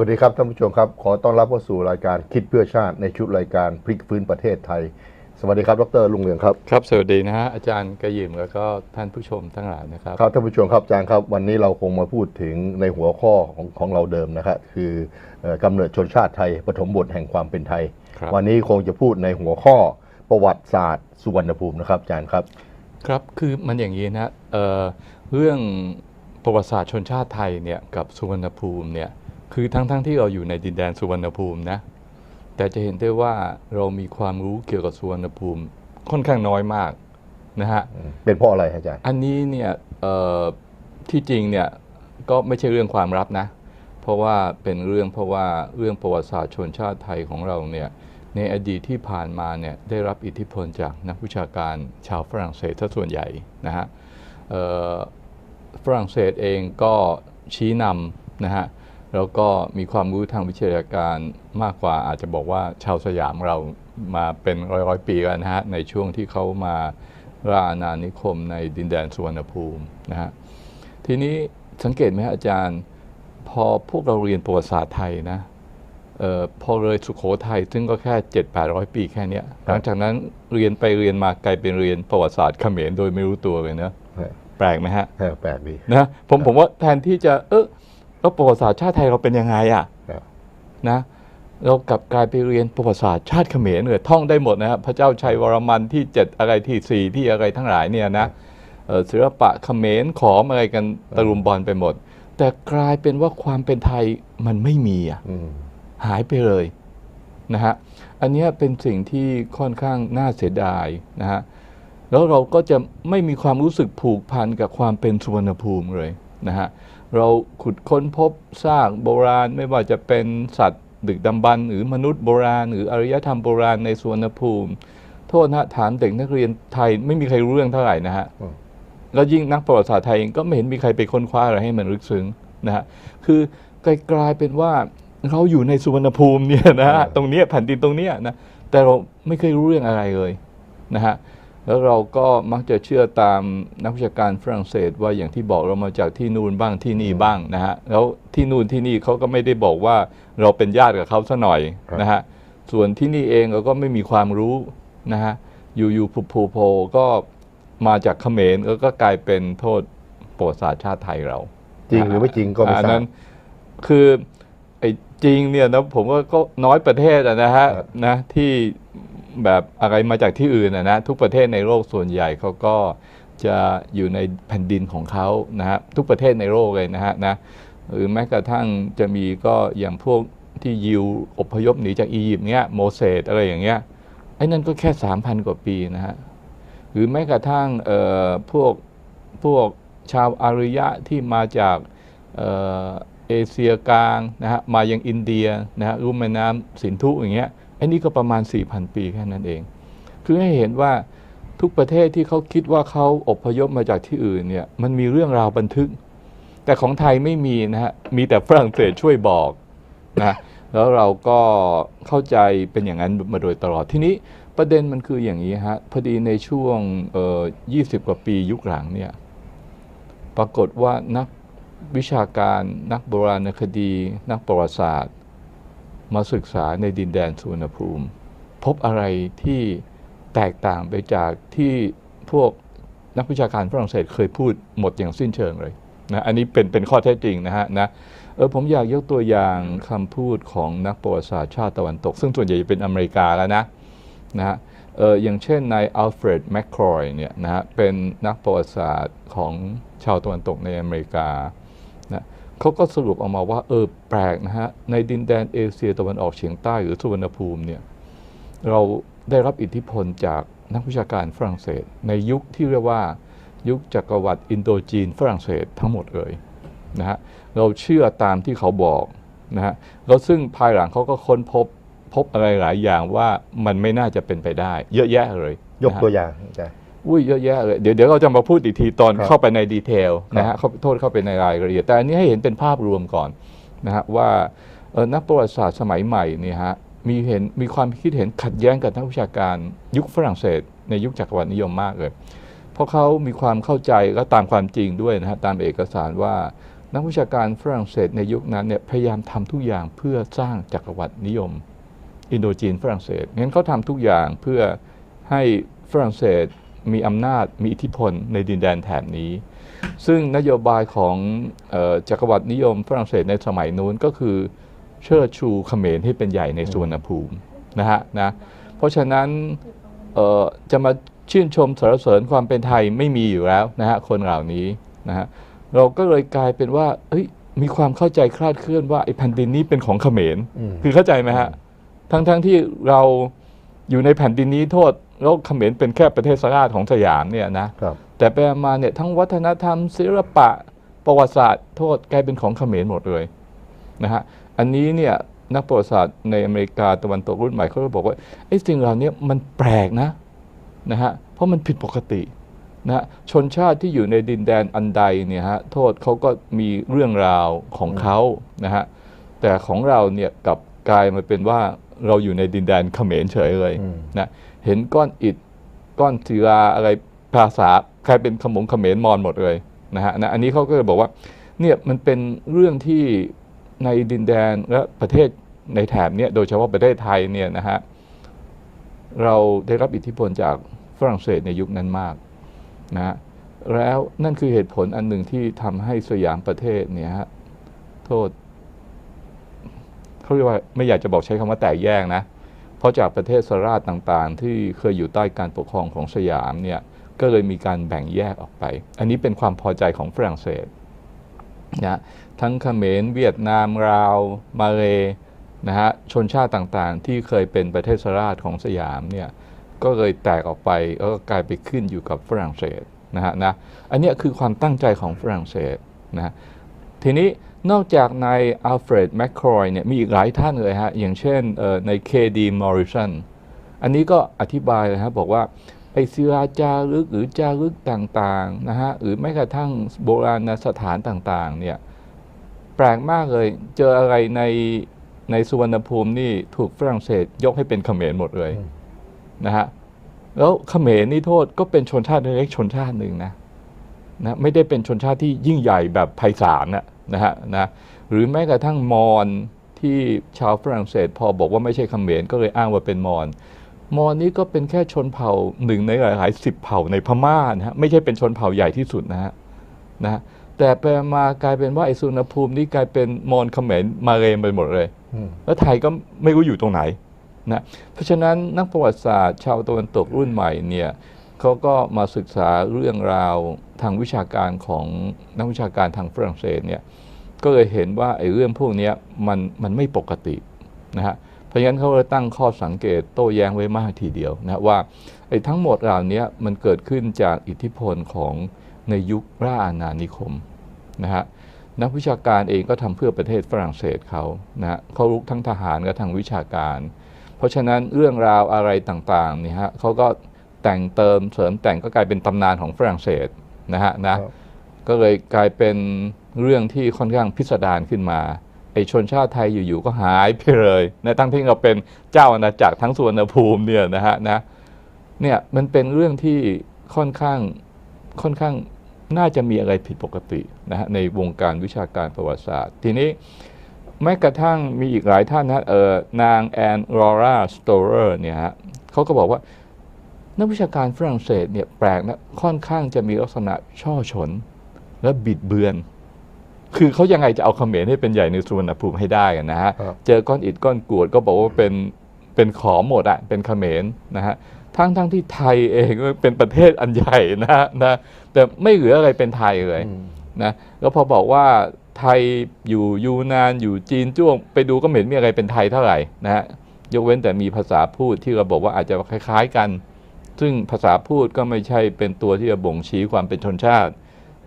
สวัสดีครับท่านผู้ชมครับ ขอต้อนรับเข้าสู่รายการคิดเพื่อชาติในชุดรายการพลิกฟื้นประเทศไทย สวัสดีครับดรลุงเรืองครับครับ สวัสดีนะฮะอาจารย์กระยิมแล้วก็ท่านผู้ชมทั้งหลายนะครับครับท่านผู้ชมครับอาจารย์ครับวันนี้เราคงมาพูดถึงในหัวข้อของของเราเดิมนะครับคือเอ่อกำเนิดชนชาติไทยปฐมบทแห่งความเป็นไทย ครับวันนี้คงจะพูดในหัวข้อประวัติศาสตร์สุวรรณภูมินะครับอาจารย์ครับ ครับคือมันอย่างนี้นะเอ่อเรื่องประวัติศาสตร์ชนชาติไทยเนี่ยกับสุวรรณภูมิเนี่ย คือทั้งๆทที่เราอยู่ในดินแดนสุวรรณภูมินะ แต่จะเห็นได้ว่าเรามีความรู้เกี่ยวกับสุวรรณภูมิค่อนข้างน้อยมากนะฮะ เป็นเพราะอะไรครับอาจารย์ อันนี้เนี่ยเอ่อที่จริงเนี่ยก็ไม่ใช่เรื่องความลับนะ เพราะว่าเป็นเรื่องเพราะว่าเรื่องประวัติศาสตร์ชนชาติไทยของเราเนี่ยในอดีตที่ผ่านมาเนี่ยได้รับอิทธิพลจากนักวิชาการชาวฝรั่งเศสถ้าส่วนใหญ่นะฮะเอ่อฝรั่งเศสเองก็ชี้นำนะฮะ แล้วก็มีความรู้ทางวิชาการมากกว่าอาจจะบอกว่าชาวสยามเรามาเป็นร้อยร้อยๆปีแล้วนะฮะในช่วงที่เขามาราอาณานิคมในดินแดนสุวรรณภูมินะฮะทีนี้สังเกตไหมฮะอาจารย์ พอพวกเราเรียนประวัติศาสตร์ไทยนะเออพอเลยสุโขทัยซึ่งก็แค่ 7 8 0 0 ปีแค่เนี้ยหลังจากนั้นเรียนไปเรียนมากลายเป็นเรียนประวัติศาสตร์เขมรโดยไม่รู้ตัวเลยเนะแปลกไหมฮะเออแปลกดีนะผมผมว่าแทนที่จะเออ แล้วประวัติศาสตร์ชาติไทยเราเป็นยังไงอะครับนะเรากลับกลายไปเรียนประวัติศาสตร์ชาติเขมรเลยท่องได้หมดนะฮะพระเจ้าชัยวรมันที่ 7 อะไรที่ 4 ที่อะไรทั้งหลายเนี่ยนะเอ่อศิลปะเขมรขอมอะไรกันตะลุมบอลไปหมด แต่กลายเป็นว่าความเป็นไทยมันไม่มีอะอืมหายไปเลยนะฮะอันเนี้ยเป็นสิ่งที่ค่อนข้างน่าเสียดายนะฮะแล้วเราก็จะไม่มีความรู้สึกผูกพันกับความเป็นสุวรรณภูมิเลยนะฮะ เราขุดค้นพบซากโบราณไม่ว่าจะเป็นสัตว์ดึกดำบรรพ์หรือมนุษย์โบราณ หรืออารยธรรมโบราณในสุวรรณภูมิ โทษนะฮะถามเด็กนักเรียนไทยไม่มีใครรู้เรื่องเท่าไหร่นะฮะแล้วยิ่งนักประวัติศาสตร์ไทยเองก็ไม่เห็นมีใครไปค้นคว้าอะไรให้มันลึกซึ้งนะฮะคือกลายกลายเป็นว่าเราอยู่ในสุวรรณภูมิเนี่ยนะฮะตรงเนี้ยแผ่นดินตรงเนี้ยนะแต่เราไม่เคยรู้เรื่องอะไรเลยนะฮะ แล้วเราก็มักจะเชื่อตามนักวิชาการฝรั่งเศส ว่าอย่างที่บอกเรามาจากที่นู่นบ้างที่นี่บ้างนะฮะแล้วที่นู่นที่นี่เขาก็ไม่ได้บอกว่าเราเป็นญาติกับเขาซะหน่อยนะฮะส่วนที่นี่เองเราก็ไม่มีความรู้นะฮะอยู่ๆผูโผล่ก็มาจากเขมรแล้วก็กลายเป็นโทษประวัติศาสตร์ชาติไทยเรา จริงหรือไม่จริงก็ไม่อันทรานั้บนคือไอ้จริงเนี่ยนะผมว่าก็น้อยประเทศอะนะฮะครับนะที่ แบบอะไรมาจากที่อื่นนะทุกประเทศในโลกส่วนใหญ่เขาก็จะอยู่ในแผ่นดินของเขานะฮะทุกประเทศในโลกเลยนะฮะนะหรือแม้กระทั่งจะมีก็อย่างพวกที่ยิวอพยพหนีจากอียิปต์เนี้ยโมเสสอะไรอย่างเงี้ยไอ้นั่นก็แค่สามพันกว่าปีนะฮะหรือแม้กระทั่งเอ่อพวกพวกชาวอารยะที่มาจากเอ่อเอเชียกลางนะฮะมายังอินเดียนะฮะรุ่มแม่น้ำสินธุอย่างเงี้ย อ้นี่ก็ประมาณ 4,000 ปีแค่นั้นเอง คือให้เห็นว่าทุกประเทศที่เขาคิดว่าเขาอพยพมาจากที่อื่นเนี่ยมันมีเรื่องราวบันทึก แต่ของไทยไม่มีนะฮะมีแต่ฝรั่งเศสช่วยบอกนะแล้วเราก็เข้าใจเป็นอย่างนั้นมาโดยตลอดทีนี้ประเด็นมันคืออย่างนี้ฮะพอดีในช่วงเอ่อ20 กว่าปียุคหลังเนี่ยปรากฏว่านักวิชาการนักโบราณคดี นักประวัติศาสตร์ มาศึกษาในดินแดนสุวรรณภูมิ พบอะไรที่แตกต่างไปจากที่พวกนักวิชาการฝรั่งเศสเคยพูดหมดอย่างสิ้นเชิงเลยนะอันนี้เป็นเป็นข้อเท็จจริงนะฮะนะเออผมอยากยกตัวอย่างคำพูดของนักประวัติศาสตร์ชาติตะวันตก ซึ่งส่วนใหญ่จะเป็นอเมริกาแล้วนะนะฮะเอออย่างเช่นนายอัลเฟรดแมคครอยเนี่ยนะฮะเป็นนักประวัติศาสตร์ของชาวตะวันตกในอเมริกา เขาก็สรุปออกมาว่า เออแปลกนะฮะ ในดินแดนเอเชียตะวันออกเฉียงใต้หรือสุวรรณภูมิเนี่ยเราได้รับอิทธิพลจากนักวิชาการฝรั่งเศส ในยุคที่เรียกว่ายุคจักรวรรดิอินโดจีนฝรั่งเศสทั้งหมดเลยนะฮะเราเชื่อตามที่เขาบอกนะฮะแล้วซึ่งภายหลังเขาก็ค้นพบพบอะไรหลายอย่างว่ามันไม่น่าจะเป็นไปได้ เยอะแยะเลย ยกตัวอย่างอาจารย์ อุ้ยเยอะแยะเลยเดี๋ยวเดี๋ยวเราจะมาพูดอีกทีตอนครับเข้าไปในดีเทลนะครัฮะบเข้าโทษเข้าไปในรายละเอียด แต่อันนี้ให้เห็นเป็นภาพรวมก่อนนะฮะว่าเอ่อนักประวัติศาสตร์สมัยใหม่เนี่ยฮะมีเห็นมีความคิดเห็นขัดแย้งกับนักวิชาการยุคฝรั่งเศส ในยุคจักรวรรดินิยมมากเลย เพราะเขามีความเข้าใจและตามความจริงด้วยนะฮะตามเอกสารว่านักวิชาการฝรั่งเศสในยุคนั้นเนี่ยพยายามทำทุกอย่างเพื่อสร้างจักรวรรดินิยม อินโดจีนฝรั่งเศสงั้นเขาทำทุกอย่างเพื่อให้ฝรั่งเศส มีอำนาจมีอิทธิพลในดินแดนแถบนี้ ซึ่งนโยบายของเออจักรวรรดินิยมฝรั่งเศสในสมัยนู้นก็คือเชิดชูเขมรให้เป็นใหญ่ในสุวรรณภูมินะฮะนะเพราะฉะนั้นเอ่อจะมาชื่นชมสรรเสริญความเป็นไทยไม่มีอยู่แล้วนะฮะคนเหล่านี้นะฮะเราก็เลยกลายเป็นว่าเอ้ยมีความเข้าใจคลาดเคลื่อนว่าไอ้แผ่นดินนี้เป็นของเขมรอืมคือเข้าใจไหมฮะ ทั้งทั้งที่เราอยู่ในแผ่นดินนี้โทษ แล้วเขมรเป็นแค่ประเทศสราชของสยามเนี่ยนะครับแต่ไปมาเนี่ยทั้งวัฒนธรรมศิลปะประวัติศาสตร์โทษกลายเป็นของเขมรหมดเลยนะฮะอันนี้เนี่ยนักประวัติศาสตร์ในอเมริกาตะวันตกรุ่นใหม่เขาก็บอกว่าไอ้สิ่งเหล่านี้มันแปลกนะนะฮะเพราะมันผิดปกตินะฮะชนชาติที่อยู่ในดินแดนอันใดเนี่ยฮะโทษเขาก็มีเรื่องราวของเขานะฮะแต่ของเราเนี่ยกลับกลายมาเป็นว่า เราอยู่ในดินแดนเขมรเฉยเลยอืมนะเห็นก้อนอิฐก้อนศิลาอะไรภาษาใครเป็นขมงเขมรมอญหมดเลยนะฮะนะอันนี้เขาก็เลยบอกว่าเนี่ยมันเป็นเรื่องที่ในดินแดนและประเทศในแถบเนี้ยโดยเฉพาะประเทศไทยเนี่ยนะฮะเราได้รับอิทธิพลจากฝรั่งเศสในยุคนั้นมากนะฮะแล้วนั่นคือเหตุผลอันหนึ่งที่ทำให้สยามประเทศเนี่ยฮะโทษ เขาเรียกว่าไม่อยากจะบอกใช้คำว่าแตกแยกนะ เพราะจากประเทศสราชต่างๆ ที่เคยอยู่ใต้การปกครองของสยามเนี่ยก็เลยมีการแบ่งแยกออกไป อันนี้เป็นความพอใจของฝรั่งเศสนะทั้งเขมรเวียดนามลาว มาเลนะฮะชนชาติต่างๆ ที่เคยเป็นประเทศสราชของสยามเนี่ยก็เลยแตกออกไปแล้วก็กลายไปขึ้นอยู่กับฝรั่งเศสนะฮะนะอันนี้คือความตั้งใจของฝรั่งเศสนะฮะทีนี้ นอกจากในอัลเฟรดแมคครอยเนี่ยมีอีกหลายท่านเลยฮะ อย่างเช่นเอ่อในเคดีมอริสันอันนี้ก็อธิบายเลยฮะบอกว่าไอศิลาจารึกหรือจารึกต่างๆนะฮะหรือแม้กระทั่งโบราณสถานต่างๆเนี่ยแปลกมากเลยเจออะไรในในสุวรรณภูมินี่ถูกฝรั่งเศสยกให้เป็นเขมรหมดเลยอืมนะฮะแล้วเขมรนี่โทษก็เป็นชนชาติเล็กๆชนชาติหนึ่งนะนะไม่ได้เป็นชนชาติที่ยิ่งใหญ่แบบไพศาลนะ นะฮะนะหรือแม้กระทั่งมอญที่ชาวฝรั่งเศสพอบอกว่าไม่ใช่เขมรก็เลยอ้างว่าเป็นมอญมอญนี่ก็เป็นแค่ชนเผ่าหนึ่งในหลายๆสิบเผ่าในพม่านะฮะไม่ใช่เป็นชนเผ่าใหญ่ที่สุดนะฮะนะฮะแต่ไปมากลายเป็นว่าไอสุนภูมินี่กลายเป็นมอญเขมรมาเรมไปหมดเลยอืมแล้วไทยก็ไม่รู้อยู่ตรงไหนนะเพราะฉะนั้นนักประวัติศาสตร์ชาวตะวันตกรุ่นใหม่เนี่ย เขาก็มาศึกษาเรื่องราวทางวิชาการของนักวิชาการทางฝรั่งเศสเนี่ยก็เลยเห็นว่าไอ้เรื่องพวกนี้มันมันไม่ปกตินะฮะเพราะฉะนั้นเขาเลยตั้งข้อสังเกตโต้แย้งไว้มากทีเดียวนะว่าไอ้ทั้งหมดเหล่านี้มันเกิดขึ้นจากอิทธิพลของในยุคราอาณานิคมนะฮะนักวิชาการเองก็ทำเพื่อประเทศฝรั่งเศสเขานะฮะเขาลุกทั้งทหารและทางวิชาการ เพราะฉะนั้นเรื่องราวอะไรต่างๆเนี่ยฮะเขาก็ แต่งเติมเสริมแต่งก็กลายเป็นตำนานของฝรั่งเศสนะฮะนะก็เลยกลายเป็นเรื่องที่ค่อนข้างพิสดารขึ้นมาไอชนชาติไทยอยู่ๆก็หายไปเลยนะทั้งที่เราเป็นเจ้าอาณาจักรทั้งสุวรรณภูมิเนี่ยนะฮะนะเนี่ยมันเป็นเรื่องที่ค่อนข้างค่อนข้างน่าจะมีอะไรผิดปกตินะฮะในวงการวิชาการประวัติศาสตร์ ทีนี้แม้กระทั่งมีอีกหลายท่านนะเออนางแอนรอร่าสโตเรอร์เนี่ยฮะเขาก็บอกว่า นักวิชาการฝรั่งเศสเนี่ยแปลกนะค่อนข้างจะมีลักษณะช่อฉน และบิดเบือน คือเขายังไงจะเอาเขมรให้เป็นใหญ่ในสุวรรณภูมิให้ได้กันนะฮะครับเจอก้อนอิฐก้อนกรวดก็บอกว่าเป็นเป็นขอมหมดอะเป็นเขมรนะฮะทั้งทั้งที่ไทยเองก็เป็นประเทศอันใหญ่นะนะแต่ไม่เหลืออะไรเป็นไทยเลยอืมนะแล้วพอบอกว่าไทยอยู่ยูนานอยู่จีนจ้วง ไปดูก็ไม่เห็นมีอะไรเป็นไทยเท่าไหร่นะฮะยกเว้นแต่มีภาษาพูดที่เราบอกว่าอาจจะคล้าย ๆ กัน ซึ่งภาษาพูดก็ไม่ใช่เป็นตัวที่จะบ่งชี้ความเป็นชนชาติ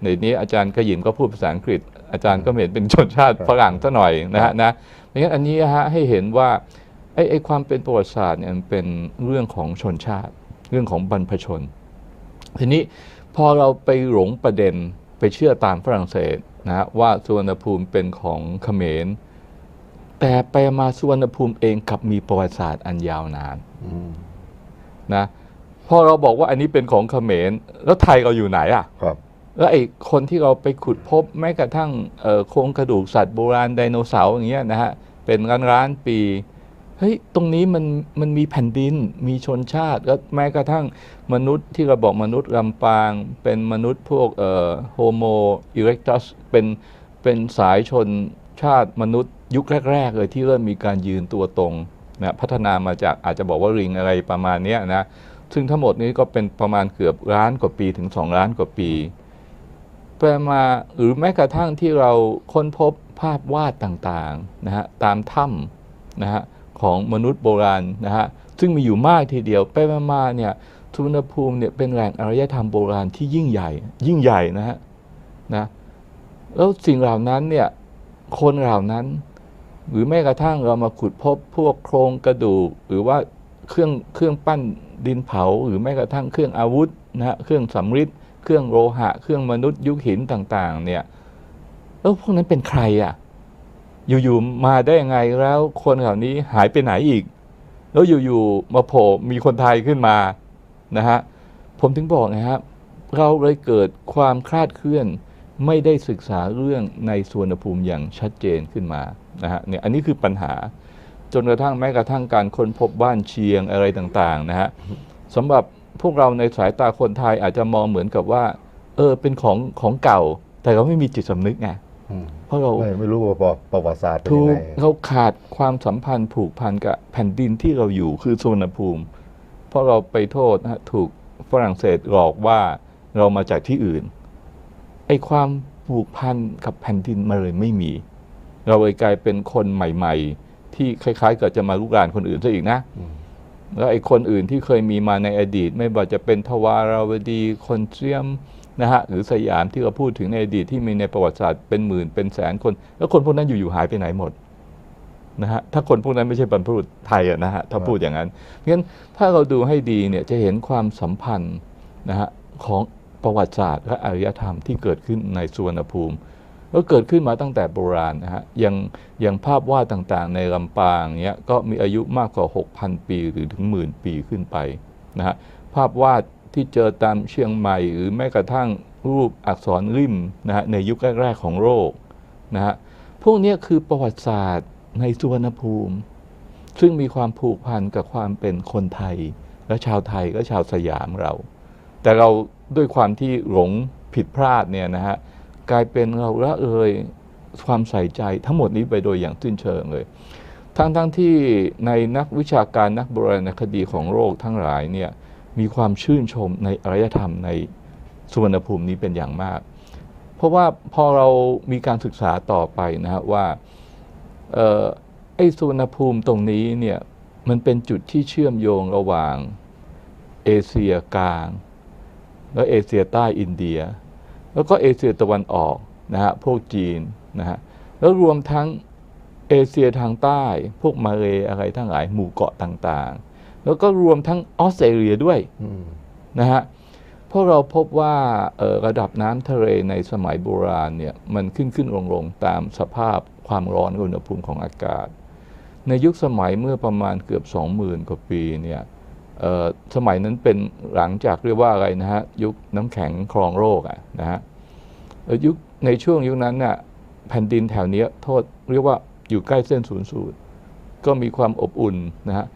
ในนี้อาจารย์กยิมก็พูดภาษาอังกฤษ อาจารย์ก็ไม่เห็นเป็นชนชาติฝรั่งซะหน่อยนะฮะนะดังนั้นอันนี้ฮะให้เห็นว่าไอ้ไอ้ความเป็นประวัติศาสตร์เนี่ยมันเป็นเรื่องของชนชาติ เรื่องของบรรพชน ทีนี้พอเราไปหลงประเด็นไปเชื่อตามฝรั่งเศสนะฮะว่าสุวรรณภูมิเป็นของเขมร แต่ไปมาสุวรรณภูมิเองกลับมีประวัติศาสตร์อันยาวนานอืมนะ พอเราบอกว่าอันนี้เป็นของเขมร แล้วไทยเราอยู่ไหนอะ ครับ แล้วไอ้คนที่เราไปขุดพบแม้กระทั่งเอ่อโครงกระดูกสัตว์โบราณไดโนเสาร์อย่างเงี้ยนะฮะเป็นล้านล้านๆปี เฮ้ย ตรงนี้มันมันมีแผ่นดิน มีชนชาติ แล้วแม้กระทั่งมนุษย์ที่เราบอกมนุษย์ลำปาง เป็นมนุษย์พวกเอ่อโฮโมอิเล็กตัสเป็นเป็นสายชนชาติมนุษย์ยุคแรก ๆ เลยที่เริ่มมีการยืนตัวตรงนะพัฒนามาจากอาจจะบอกว่าริงอะไรประมาณเนี้ยนะ ซึ่งทั้งหมดนี้ก็เป็นประมาณเกือบล้านกว่าปีถึงสองล้านกว่าปีแปลมาหรือแม้กระทั่งที่เราค้นพบภาพวาดต่างๆนะฮะตามถ้ำนะฮะของมนุษย์โบราณนะฮะซึ่งมีอยู่มากทีเดียวไปมามาเนี่ยสุวรรณภูมิเนี่ยเป็นแหล่งอารยธรรมโบราณที่ยิ่งใหญ่ ยิ่งใหญ่นะฮะนะแล้วสิ่งเหล่านั้นเนี่ยคนเหล่านั้น หรือแม้กระทั่งเรามาขุดพบพวกโครงกระดูก หรือว่า เครื่องเครื่องปั้นดินเผา หรือแม้กระทั่งเครื่องอาวุธนะฮะเครื่องสำริดเครื่องโลหะ เครื่องมนุษย์ยุคหินต่างๆ เนี่ยแล้วพวกนั้นเป็นใครอะ อยู่ๆมาได้ยังไงแล้วคนเหล่านี้หายไปไหนอีก แล้วอยู่ๆมาโผล่มีคนไทยขึ้นมานะฮะผมถึงบอกนะครับเราเลยเกิดความคลาดเคลื่อนไม่ได้ศึกษาเรื่องในสวนภูมิอย่างชัดเจนขึ้นมานะฮะเนี่ยอันนี้คือปัญหา จนกระทั่งแม้กระทั่งการค้นพบบ้านเชียงอะไรต่างๆนะฮะสำหรับพวกเราในสายตาคนไทยอาจจะมองเหมือนกับว่า เออเป็นของของเก่า แต่เราไม่มีจิตสำนึกไงอืมเพราะเราไม่ไม่รู้ว่าประประวัติศาสตร์เป็นถูยังกไงเราขาดความสัมพันธ์ผูกพันกับแผ่นดินที่เราอยู่คือสุวรรณภูมิ เพราะเราไปโทษนะฮะถูกฝรั่งเศสหลอกว่าเรามาจากที่อื่นไอ้ความผูกพันกับแผ่นดินมาเลยไม่มี เราเลยกลายเป็นคนใหม่ ๆ ที่คล้ายๆกับจะมาลุกรานคนอื่นซะอีกนะอืมแล้วไอ้คนอื่นที่เคยมีมาในอดีต ไม่ว่าจะเป็นทวาราวดีคนเซียมนะฮะหรือสยามที่เราพูดถึงในอดีตที่มีในประวัติศาสตร์เป็นหมื่นเป็นแสนคน แล้วคนพวกนั้นอยู่ๆหายไปไหนหมดนะฮะถ้าคนพวกนั้นไม่ใช่บรรพบุรุษไทยอะนะฮะถ้าพูดอย่างนั้นงั้นถ้าเราดูให้ดีเนี่ยจะเห็นความสัมพันธ์นะฮะของประวัติศาสตร์และอารยธรรมที่เกิดขึ้นในสุวรรณภูมิ แล้วเกิดขึ้นมาตั้งแต่โบราณนะฮะอย่างอย่างภาพวาดต่างๆ ในลำปางเนี้ยก็มีอายุมากกว่า 6,000 ปีหรือถึงหมื่นปีขึ้นไปนะฮะภาพวาดที่เจอตามเชียงใหม่ หรือแม้กระทั่งรูปอักษรริมนะฮะในยุคแรกๆของโลกนะฮะพวกนี้คือประวัติศาสตร์ในสุวรรณภูมิ ซึ่งมีความผูกพันกับความเป็นคนไทย และชาวไทยและชาวสยามเรา แต่เราด้วยความที่หลงผิดพลาดเนี่ยนะฮะ กลายเป็นเราละเลยความใส่ใจทั้งหมดนี้ไปโดยอย่างสิ้นเชิงเลย ทั้งทั้งที่ในนักวิชาการนักโบราณคดีของโลกทั้งหลายเนี่ยมีความชื่นชมในอารยธรรมในสุวรรณภูมินี้เป็นอย่างมาก เพราะว่าพอเรามีการศึกษาต่อไปนะฮะว่าออไอ้สุวรรณภูมิตรงนี้เนี่ยมันเป็นจุดที่เชื่อมโยงระหว่างเอเชียกลาง แล้วเอเชียใต้อินเดีย แล้วก็เอเชียตะวันออกนะฮะพวกจีนนะฮะแล้วรวมทั้งเอเชียทางใต้ พวกมาเลอะไรทั้งหลายหมู่เกาะต่างๆ แล้วก็รวมทั้งออสเตรเลียด้วยนะฮะเพราะเราพบว่าระดับน้ำทะเลในสมัยโบราณเนี่ยมันขึ้นขึ้นลงลงตามสภาพความร้อนอุณหภูมิของอากาศ ในยุคสมัยเมื่อประมาณเกือบ 20,000 กว่าปีเนี่ย สมัยนั้นเป็นหลังจากเรียกว่าอะไรนะฮะยุคน้ำแข็งครองโลกอะนะฮะยุคในช่วงยุคนั้นน่ะแผ่นดินแถวนี้โทษเรียกว่าอยู่ใกล้เส้นศูนย์สูตรก็มีความอบอุ่นนะฮะ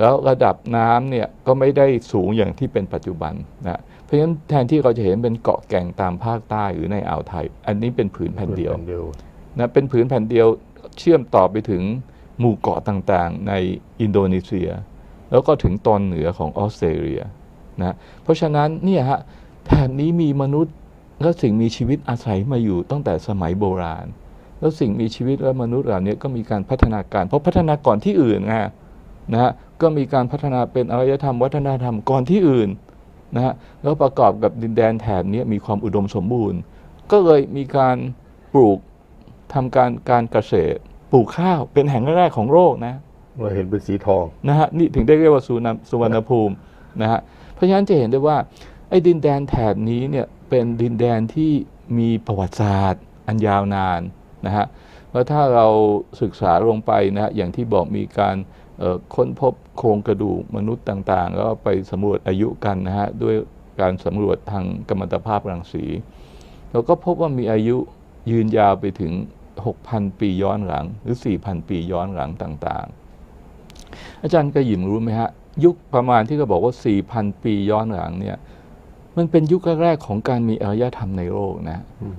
แล้วระดับน้ำเนี่ยก็ไม่ได้สูงอย่างที่เป็นปัจจุบันนะเพราะฉะนั้นแทนที่เราจะเห็นเป็นเกาะแก่งตามภาคใต้หรือในอ่าวไทย อันนี้เป็นผืนแผ่นเดียวนะเป็นผืนแผ่นเดียวเชื่อมต่อไปถึงหมู่เกาะต่างๆ ในอินโดนีเซีย แล้วก็ถึงตอนเหนือของออสเตรเลียนะเพราะฉะนั้นเนี่ยฮะแถบนี้มีมนุษย์และสิ่งมีชีวิตอาศัยมาอยู่ตั้งแต่สมัยโบราณ แล้วสิ่งมีชีวิตและมนุษย์เหล่านี้ก็มีการพัฒนาการ เพราะพัฒนาก่อนที่อื่นไงนะฮะก็มีการพัฒนาเป็นอารยธรรมวัฒนธรรมก่อนที่อื่นนะฮะแล้วประกอบกับดินแดนแถบนี้มีความอุดมสมบูรณ์ ก็เลยมีการปลูกทำการการเกษตรปลูกข้าวเป็นแห่งแรกของโลกนะ เราเห็นเป็นสีทองนะฮะนี่ถึงได้เรียกว่าสุวรรณสุวรรณภูมินะฮะเพราะฉะนั้นจะเห็นได้ว่าไอ้ดินแดนแถบนี้เนี่ยเป็นดินแดนที่มีประวัติศาสตร์ อันยาวนานนะฮะแล้วถ้าเราศึกษาลงไปนะฮะอย่างที่บอกมีการค้นพบโครงกระดูกมนุษย์ต่างๆแล้วก็ไปสำรวจอายุกันนะฮะด้วยการสำรวจทางกัมมันตภาพรังสีเราก็พบว่ามีอายุยืนยาวไปถึง 6,000 ปีย้อนหลัง หรือ 4,000 ปีย้อนหลังต่างๆ อาจารย์กระหยิมรู้ไหมฮะ ยุคประมาณที่เขาบอกว่า 4,000 ปีย้อนหลังเนี่ยมันเป็นยุคแรกๆของการมีอารยธรรมในโลกนะ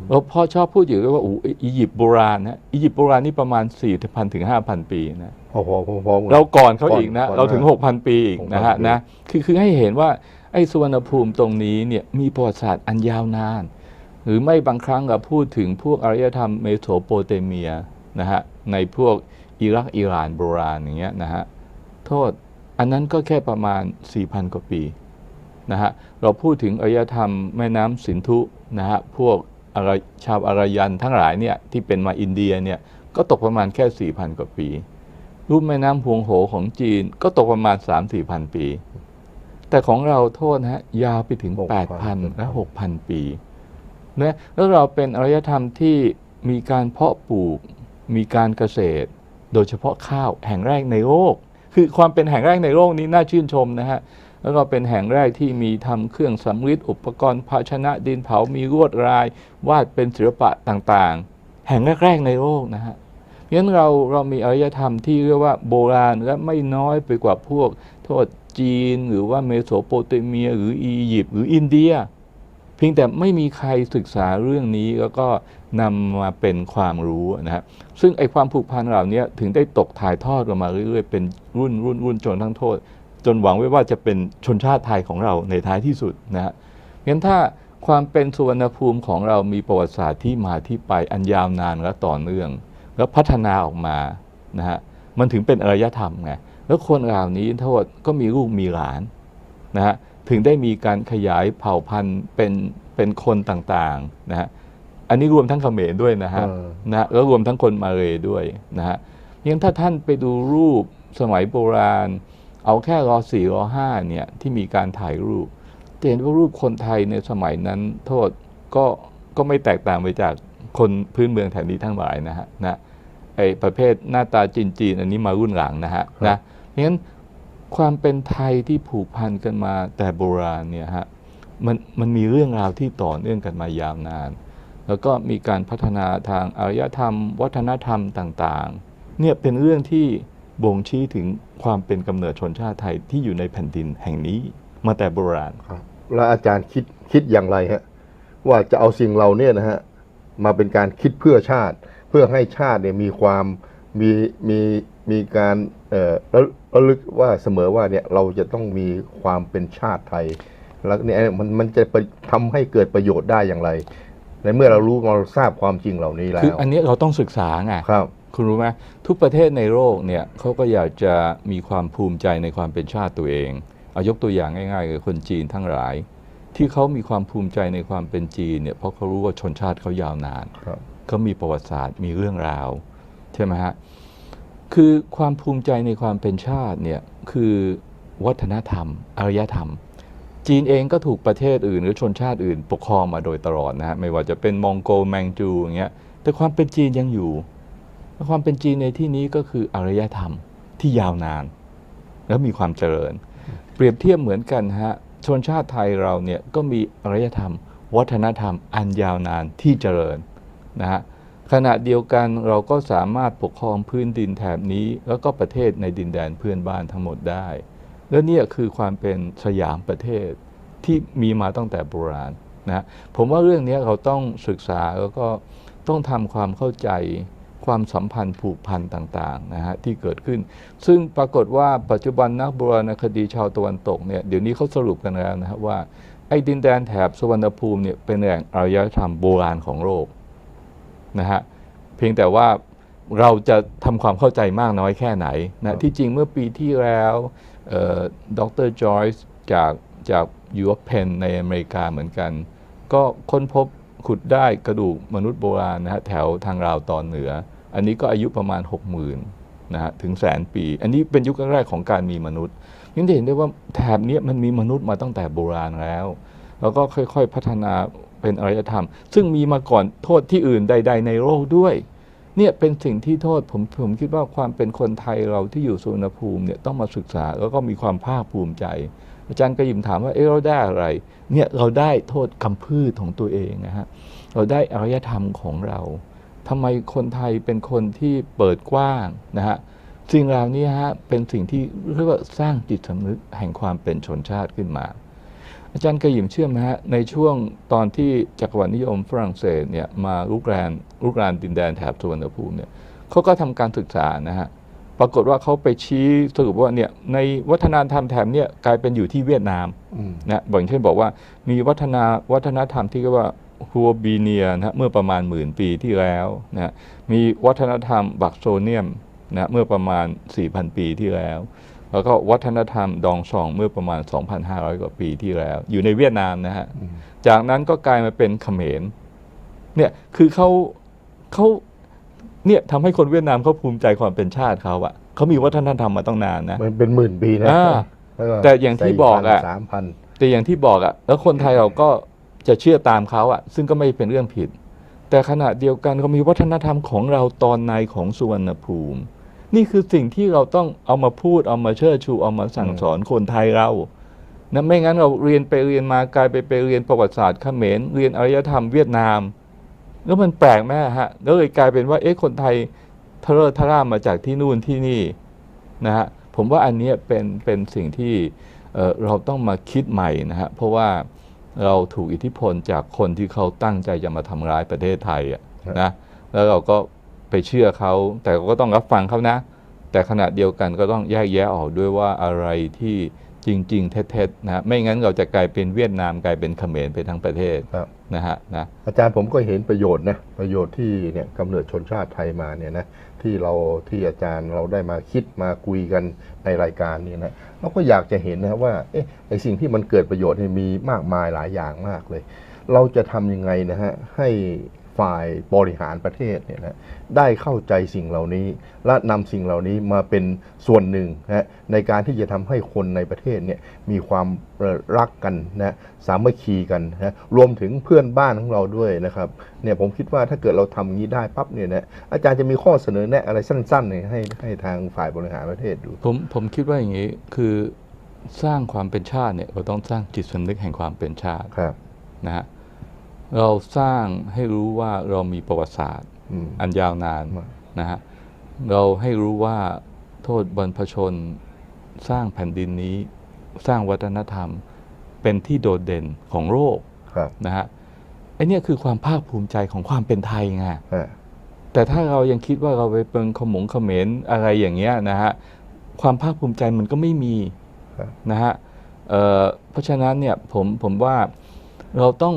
เราพอชอบพูดอยู่ด้วยว่าอู้อียิปต์โบราณนะอียิปต์โบราณนี่ประมาณ 4,000 ถึง 5,000 ปีนะพอพอพอพอเราก่อนเขาอีกนะก่อนเราถึงก่อน6,000 ปีอีกนะฮะ6,000นะคือคือให้เห็นว่าไอ้สุวรรณภูมิตรงนี้เนี่ยมีประวัติศาสตร์อันยาวนาน หรือไม่บางครั้งก็พูดถึงพวกอารยธรรมเมโสโปเตเมียนะฮะในพวกอิรักอิหร่านโบราณอย่างเงี้ยนะฮะ โทษ อันนั้นก็แค่ประมาณ 4,000 กว่าปีนะฮะเราพูดถึงอารยธรรมแม่น้ำสินธุนะฮะพวกอารยชาวอารยันทั้งหลายเนี่ยที่เป็นมาอินเดียเนี่ยก็ตกประมาณแค่ 4,000 กว่าปี รูปแม่น้ำพวงโหของจีนก็ตกประมาณ 3 4พันปี แต่ของเราโทษนะฮะยาวไปถึง 8,000 และ 6,000 ปีนะแล้วเราเป็นอารยธรรมที่มีการเพาะปลูก มีการเกษตร โดยเฉพาะข้าวแห่งแรกในโลก คือความเป็นแห่งแรกในโลกนี้น่าชื่นชมนะฮะแล้วก็เป็นแห่งแรกที่มีทำเครื่องสำริดอุปกรณ์ภาชนะดินเผามีลวดลาย วาดเป็นศิลปะต่างๆ แห่งแรก ๆ ในโลกนะฮะงั้นเราเรามีอารยธรรมที่เรียกว่าโบราณและไม่น้อยไปกว่าพวก โทษจีนหรือว่าเมโสโปเตเมีย หรืออียิปต์หรืออินเดีย พียงแต่ไม่มีใครศึกษาเรื่องนี้แล้วก็นำมาเป็นความรู้นะครับซึ่งไอความผูกพันเหล่านี้ถึงได้ตกถ่ายทอดกันมาเรื่อยๆเป็นรุ่นรุ่นรุ่นจนทั้งโทษ จนหวังไว้ว่าจะเป็นชนชาติไทยของเราในท้ายที่สุดนะฮะงั้นถ้าความเป็นสุวรรณภูมิของเรามีประวัติศาสตร์ที่มาที่ไปอันยาวนานและต่อเนื่อง แล้วพัฒนาออกมานะฮะมันถึงเป็นอารยธรรมไงแล้วคนเหล่านี้โทษก็มีลูกมีหลานนะฮะ ถึงได้มีการขยายเผ่าพันธุ์เป็นเป็นคนต่างๆนะฮะอันนี้รวมทั้งเขมรด้วยนะฮะเออนะฮะแล้วรวมทั้งคนมาเลยด้วยนะฮะยังถ้าท่านไปดูรูปสมัยโบราณ เอาแค่รอสี่รอห้าเนี่ยที่มีการถ่ายรูปจะเห็นว่ารูปคนไทยในสมัยนั้นโทษก็ก็ไม่แตกต่างไปจากคนพื้นเมืองแถวนี้ทั้งหลายนะฮะนะไอประเภทหน้าตาจีนๆอันนี้มารุ่นหลังนะฮะนะเพราะฉะนั้น ความเป็นไทยที่ผูกพันกันมาแต่โบราณเนี่ยฮะมันมันมีเรื่องราวที่ต่อเนื่องกันมายาวนาน แล้วก็มีการพัฒนาทางอารยธรรม วัฒนธรรมต่างๆเนี่ยเป็นเรื่องที่บ่งชี้ถึงความเป็นกำเนิดชนชาติไทยที่อยู่ในแผ่นดินแห่งนี้มาแต่โบราณครับ แล้วอาจารย์คิดคิดอย่างไรฮะว่าจะเอาสิ่งเราเนี่ยนะฮะมาเป็นการคิดเพื่อชาติ เพื่อให้ชาติเนี่ยมีความมีมีมีการ เอ่อระระลึกว่าเสมอว่าเนี่ยเราจะต้องมีความเป็นชาติไทย แล้วเนี่ยมันมันจะไปทำให้เกิดประโยชน์ได้อย่างไร ในเมื่อเรารู้เราทราบความจริงเหล่านี้แล้คือวอันนี้เราต้องศึกษาไงครับ คุณรู้ไหมทุกประเทศในโลกเนี่ยเขาก็อยากจะมีความภูมิใจในความเป็นชาติตัวเองเอายกตัวอย่างง่ายๆคือคนจีนทั้งหลาย ที่เขามีความภูมิใจในความเป็นจีนเนี่ยเพราะเขารู้ว่าชนชาติเขายาวนานครับเขามีประวัติศาสตร์มีเรื่องราวใช่ไหมฮะ คือความภูมิใจในความเป็นชาติเนี่ยคือวัฒนธรรม อารยธรรม จีนเองก็ถูกประเทศอื่น หรือชนชาติอื่น ปกครองมาโดยตลอดนะฮะไม่ว่าจะเป็นมองโกลแมงจูอย่างเงี้ยแต่ความเป็นจีนยังอยู่ ความเป็นจีนในที่นี้ก็คืออารยธรรมที่ยาวนาน แล้วมีความเจริญ เปรียบเทียบเหมือนกันฮะชนชาติไทยเราเนี่ยก็มีอารยธรรม วัฒนธรรมอันยาวนานที่เจริญนะฮะ ขณะเดียวกันเราก็สามารถปกครองพื้นดินแถบนี้ แล้วก็ประเทศในดินแดนเพื่อนบ้านทั้งหมดได้ และนี่คือความเป็นสยามประเทศที่มีมาตั้งแต่โบราณนะผมว่าเรื่องนี้เราต้องศึกษาแล้วก็ต้องทำความเข้าใจความสัมพันธ์ผูกพันต่างๆนะฮะที่เกิดขึ้น ซึ่งปรากฏว่าปัจจุบันนักโบราณคดีชาวตะวันตกเนี่ยเดี๋ยวนี้เขาสรุปกันแล้วนะครับว่าไอ้ดินแดนแถบสุวรรณภูมิเนี่ยเป็นแหล่งอารยธรรมโบราณของโลก นะฮะเพียงแต่ว่าเราจะทำความเข้าใจมากน้อยแค่ไหนนะที่จริงเมื่อปีที่แล้วดรจอยส์จากจากยูอเพนในอเมริกาเหมือนกัน ก็ค้นพบขุดได้กระดูกมนุษย์โบราณนะฮะแถวทางราวตอนเหนือ อันนี้ก็อายุประมาณ 60,000นะฮะถึงแสนปี อันนี้เป็นยุคแรกๆของการมีมนุษย์ยังจะเห็นได้ว่าแถบเนี้ยมันมีมนุษย์มาตั้งแต่โบราณแล้ว แล้วก็ค่อยๆพัฒนา เป็นอารยธรรม ซึ่งมีมาก่อนโทษที่อื่นใด ๆ ในโลกด้วยเนี่ยเป็นสิ่งที่โทษผมผมคิดว่าความเป็นคนไทยเราที่อยู่สุวรรณภูมิเนี่ยต้องมาศึกษาแล้วก็มีความภาคภูมิใจ อาจารย์ก็ยิมถามว่าเอ๊ะเราได้อะไรเนี่ยเราได้โทษคำพืชของตัวเองนะฮะเราได้อารยธรรมของเราทำไมคนไทยเป็นคนที่เปิดกว้างนะฮะสิ่งเหล่านี้ฮะเป็นสิ่งที่เรียกว่าสร้างจิตสำนึกแห่งความเป็นชนชาติขึ้นมา อาจารย์กระหยิมเชื่อไหมฮะ ในช่วงตอนที่จักรวรรดินิยมฝรั่งเศสเนี่ยมาลุกรานลุกรานดินแดนแถบสุวรรณภูมิเนี่ยเขาก็ทำการศึกษานะฮะปรากฏว่าเขาไปชี้สรุปว่าเนี่ยในวัฒนธรรมแถบเนี่ยกลายเป็นอยู่ที่เวียดนามนะอย่างเช่นบอกว่ามีวัฒนาวัฒนธรรมที่เรียกว่าฮัวบีเนียนะฮะเมื่อประมาณหมื่นปีที่แล้วนะมีวัฒนธรรมบักโซเนียมนะเมื่อประมาณ 4,000 ปีที่แล้ว แล้วก็วัฒนธรรมดองซองเมื่อประมาณ 2,500 กว่าปีที่แล้ว อยู่ในเวียดนามนะฮะอืมจากนั้นก็กลายมาเป็นเขมร เนี่ยคือเขาเขาเนี่ยทำให้คนเวียดนามเขาภูมิใจความเป็นชาติเขาอะเขามีวัฒนธรรมมาต้องนานนะมันเป็นหมื่นปีนะอ่าล้วแต่อย่างที่บอกอะสามพันแต่อย่างที่บอกอะ่ะแล้วคนไทยเราก็จะเชื่อตามเขาอะ่ะซึ่งก็ไม่เป็นเรื่องผิด แต่ขณะเดียวกันเขามีวัฒนธรรมของเราตอนในของสุวรรณภูมิ นี่คือสิ่งที่เราต้องเอามาพูดเอามาเชิดชูเอามาสั่งสอนคนไทยเรานะไม่งั้นเราเรียนไปเรียนมากลายไปไปเรียนประวัติศาสตร์เขมรเรียนอารยธรรมเวียดนาม แล้วมันแปลกไหมฮะแล้วเลยกลายเป็นว่าเอ๊ะคนไทยทะเลอะทะล่ามาจากที่นู่นที่นี่นะฮะผมว่าอันเนี้ยเป็นเป็นสิ่งที่เอ่อเราต้องมาคิดใหม่นะฮะเพราะว่าเราถูกอิทธิพลจากคนที่เขาตั้งใจจะมาทำร้ายประเทศไทยอะครับนะแล้วเราก็ ไปเชื่อเขา แต่เราก็ต้องรับฟังเขานะ แต่ขณะเดียวกันก็ต้องแยกแยะออกด้วยว่าอะไรที่จริง ๆ เท็จๆนะฮะไม่งั้นเราจะกลายเป็นเวียดนามกลายเป็นเขมรไปทั้งประเทศครับ นะฮะนะอาจารย์ผมก็เห็นประโยชน์นะประโยชน์ที่เนี่ยกำเนิดชนชาติไทยมาเนี่ยนะที่เราที่อาจารย์เราได้มาคิดมาคุยกันในรายการเนี่ยนะเราก็อยากจะเห็นนะครับว่าเอ๊ะไอสิ่งที่มันเกิดประโยชน์เนี่ยมีมากมายหลายอย่างมากเลย เราจะทำยังไงนะฮะให้ฝ่ายบริหารประเทศเนี่ยนะ ได้เข้าใจสิ่งเหล่านี้ และนำสิ่งเหล่านี้มาเป็นส่วนหนึ่งนะฮะในการที่จะทำให้คนในประเทศเนี่ยมีความเอ่อรักกันนะสามัคคีกันนะรวมถึงเพื่อนบ้านของเราด้วยนะครับเนี่ยผมคิดว่าถ้าเกิดเราทำอย่างนี้ได้ปั๊บเนี่ยนะอาจารย์จะมีข้อเสนอแนะอะไรสั้นๆเนี่ยให้ให้ทางฝ่ายบริหารประเทศดูผมผมคิดว่าอย่างนี้คือสร้างความเป็นชาติเนี่ยเราต้องสร้างจิตสำนึกแห่งความเป็นชาติครับนะฮะเราสร้างให้รู้ว่าเรามีประวัติศาสตร์ อืมอันยาวนานมากนะฮะเราให้รู้ว่าโทษบรรพชนสร้างแผ่นดินนี้ สร้างวัฒนธรรม เป็นที่โดดเด่นของโลกครับนะฮะไอเนี่ยคือความภาคภูมิใจของความเป็นไทยไงฮะแต่ถ้าเรายังคิดว่าเราไปเป็นขมงเขมรอะไรอย่างเงี้ยนะฮะความภาคภูมิใจมันก็ไม่มีครับนะฮะเอ่อเพราะฉะนั้นเนี่ยผมผมว่าเราต้อง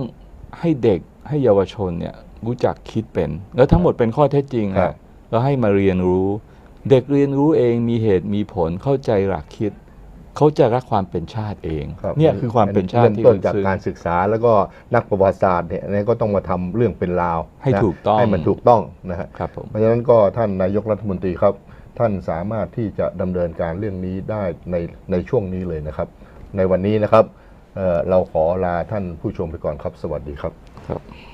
ให้เด็กให้เยาวชนเนี่ย รู้จักคิดเป็น แล้วทั้งหมดเป็นข้อเท็จจริงครัอะบเราให้มาเรียนรู้ เด็กเรียนรู้เองมีเหตุมีผลเข้าใจหลักคิด เขาจะรักความเป็นชาติเองรับเนี่ยคือความเป็นชาติเริ่มที่ต้นลึกจากซึ้งการศึกษาแล้วก็นักประวัติศาสตร์เนี่ยอันนี้ก็ต้องมาทำเรื่องเป็นราวให้นะถูกต้องให้มันถูกต้องนะฮะครับผมเพราะฉะนั้นก็ท่านนายกรัฐมนตรีครับท่านสามารถที่จะดำเนินการเรื่องนี้ได้ในในช่วงนี้เลยนะครับ ในวันนี้นะครับเอ่อเราขอลาท่านผู้ชมไปก่อนครับ สวัสดีครับครับ